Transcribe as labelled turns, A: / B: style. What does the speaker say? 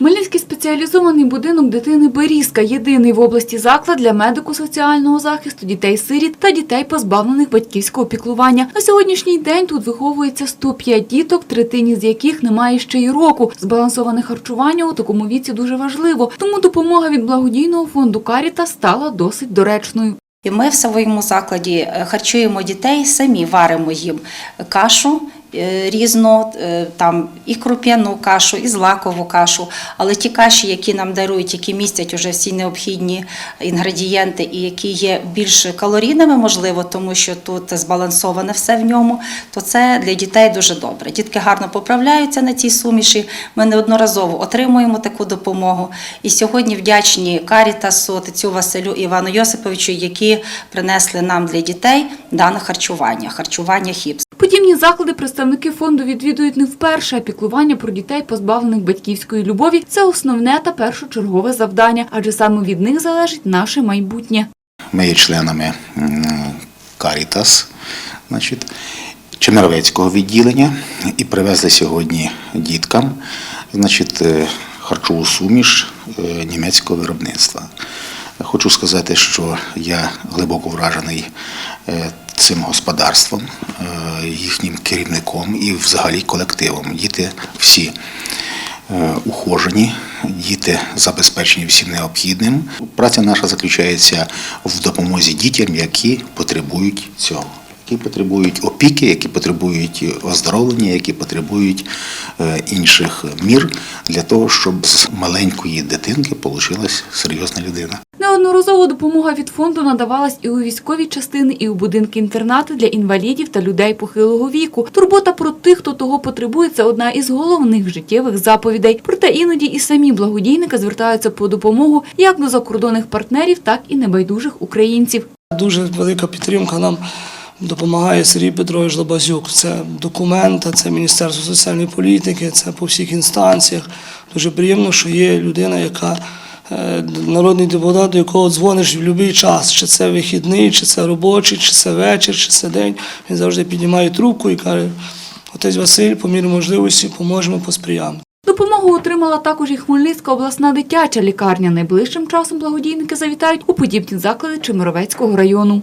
A: Хмельницький спеціалізований будинок дитини Берізка – єдиний в області заклад для медико-соціального захисту дітей-сиріт та дітей, позбавлених батьківського піклування. На сьогоднішній день тут виховується 105 діток, третині з яких немає ще й року. Збалансоване харчування у такому віці дуже важливо, тому допомога від благодійного фонду Каріта стала досить доречною.
B: Ми в своєму закладі е, харчуємо дітей, самі варимо їм кашу е, різну, е, там і круп'яну кашу, і злакову кашу. Але ті каші, які нам дарують, які містять уже всі необхідні інгредієнти і які є більш калорійними, можливо, тому що тут збалансоване все в ньому, то це для дітей дуже добре. Дітки гарно поправляються на цій суміші. Ми неодноразово отримуємо таку допомогу. І сьогодні вдячні Карітасу, отцю Василю Івану Йосиповичу, які принесли нам для дітей дане харчування, харчування хіпс.
A: Подібні заклади представники фонду відвідують не вперше, піклування про дітей, позбавлених батьківської любові – це основне та першочергове завдання, адже саме від них залежить наше майбутнє.
C: Ми є членами Карітас, Чемеровецького відділення і привезли сьогодні діткам е, харчову суміш е, німецького виробництва. Хочу сказати, що я глибоко вражений е, цим господарством, е, їхнім керівником і взагалі колективом. Діти всі е, ухожені, діти забезпечені всім необхідним. Праця наша заключається в допомозі дітям, які потребують цього. Які потребують опіки, які потребують оздоровлення, які потребують е, інших мір для того, щоб з маленької дитинки вийшла серйозна людина.
A: Неодноразово допомога від фонду надавалась і у військові частини, і у будинки-інтернати для інвалідів та людей похилого віку. Турбота про тих, хто того потребує, це одна із головних життєвих заповідей. Проте іноді і самі благодійники звертаються по допомогу як до закордонних партнерів, так і небайдужих українців.
D: Дуже велика підтримка нам допомагає Сергій Петрович Лабазюк. Це документи, це Міністерство соціальної політики, це по всіх інстанціях. Дуже приємно, що є людина, яка народний депутат, до якого дзвониш в будь-який час, чи це вихідний, чи це робочий, чи це вечір, чи це день. Він завжди піднімає трубку і каже: Отець Василь, по мірі можливості, поможемо, посприяємо.
A: Допомогу отримала також і Хмельницька обласна дитяча лікарня. Найближчим часом благодійники завітають у подібні заклади Чемеровецького району.